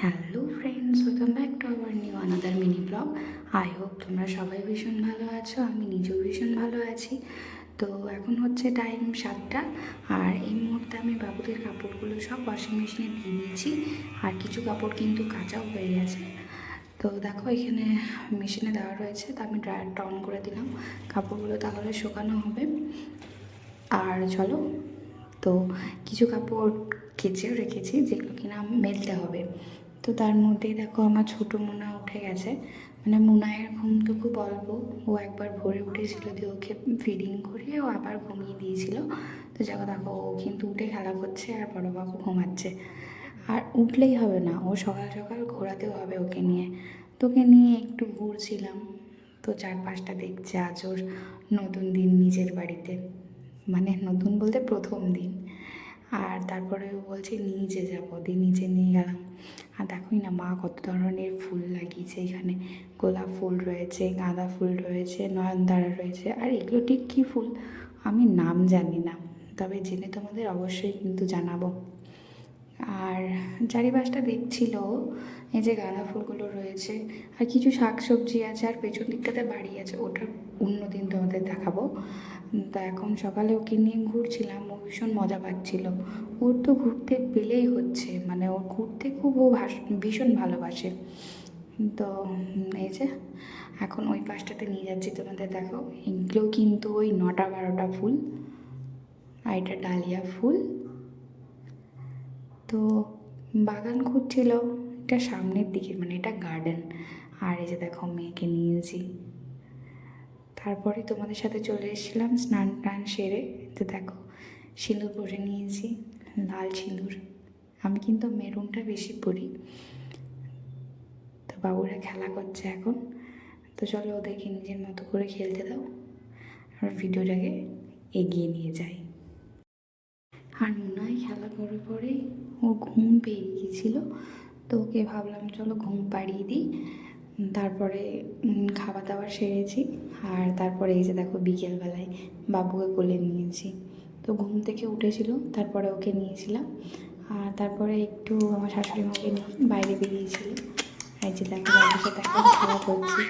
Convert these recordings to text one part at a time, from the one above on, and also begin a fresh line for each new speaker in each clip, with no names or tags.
Hello friends welcome back to our new another mini blog I hope তোমরা সবাই ভীষণ ভালো আছো, আমি নিজেও ভীষণ ভালো আছি। তো এখন হচ্ছে টাইম সাতটা, আর এই মুহূর্তে আমি বাবুদের কাপড়গুলো সব ওয়াশিং মেশিনে দিয়ে দিয়েছি, আর কিছু কাপড় কিন্তু কাঁচাও হয়ে গেছে। তো দেখো এখানে মেশিনে দেওয়া রয়েছে, তো আমি ড্রায়ারটা অন করে দিলাম। কাপড়গুলো তাহলে শুকানো হবে। আর চলো তো কিছু কাপড় কেচেও রেখেছি যেগুলো কিনা মেলতে হবে। তো তার মধ্যেই দেখো আমার ছোটো মোনা উঠে গেছে। মানে মোনায়ের ঘুম তো খুব অল্প। ও একবার ভোরে উঠেছিল দিয়ে ওকে ফিডিং করিয়ে ও আবার ঘুমিয়ে দিয়েছিল। তো যাকে দেখো, ও কিন্তু উঠে খেলা করছে আর বড়োবাবু ঘুমাচ্ছে। আর উঠলেই হবে না, ও সকাল সকাল ঘোরাতেও হবে ওকে নিয়ে। তোকে নিয়ে একটু ঘুরছিলাম। তো চারপাশটা দেখছে আজ ওর নতুন দিন নিজের বাড়িতে। মানে নতুন বলতে প্রথম দিন। আর তারপরে ও বলছে নিচে যাব, দিয়ে নিচে নিয়ে গেলাম। আর দেখোই না মা কত ধরনের ফুল লাগিয়েছে এখানে। গোলাপ ফুল রয়েছে, গাঁদা ফুল রয়েছে, নয়নতারা রয়েছে। আর এগুলো ঠিক কী ফুল? আমি নাম জানি না। তবে জেনে তোমাদের অবশ্যই কিন্তু জানাব। আর চারিপাশটা দেখছিল, এই যে গাঁদা ফুলগুলো রয়েছে, আর কিছু শাক সবজি আছে, আর পেছন দিকটাতে বাড়ি আছে। ওটা অন্য দিন তোমাদের দেখাবো। তা এখন সকালে ওকে নিয়ে ঘুরছিলাম, ও ভীষণ মজা পাচ্ছিল। ওর তো ঘুরতে পেলেই হচ্ছে মানে ওর ঘুরতে খুব ও ভীষণ ভালোবাসে। তো এই যে, এখন ওই পাশটাতে নিয়ে যাচ্ছি তোমাদের দেখো। এগুলো কিন্তু ওই নটা বারোটা ফুল, আর এটা ডালিয়া ফুল। তো, বাগান খুঁজছিল, এটা সামনের দিকে মানে এটা গার্ডেন আর এই যে দেখো, মেয়েকে নিয়েছি তারপরে তোমাদের সাথে চলে এসেছিলাম স্নান টান সেরে। তো দেখো, সিঁদুর পরে নিয়েছি, লাল সিঁদুর। আমি কিন্তু মেরুনটা বেশি পরি। তো বাবুরা খেলা করছে এখন। তো চলো ওদেরকে নিজের মতো করে খেলতে দাও। আর ভিডিওটাকে এগিয়ে নিয়ে যাই। আর মনে হয় খেলা করে পরেই ও ঘুম পেয়ে গিয়েছিল। তো ওকে ভাবলাম চলো ঘুম পাড়িয়ে দিই। তারপরে খাওয়া দাওয়া সেরেছি। আর তারপরে এই যে দেখো বিকেলবেলায় বাবুকে কোলে নিয়েছি। তো ঘুম থেকে উঠেছিল, তারপরে ওকে নিয়েছিলাম। আর তারপরে একটু আমার শাশুড়ি মাকে নিয়ে বাইরে বেরিয়েছিল। এই যে দেখো বাবুর সাথে করছি।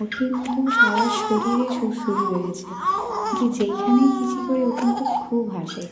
ও কিন্তু সারা শরীরে সুরসুরি রয়েছে কি যেইখানে কিছু করে ও কিন্তু খুব হাসে।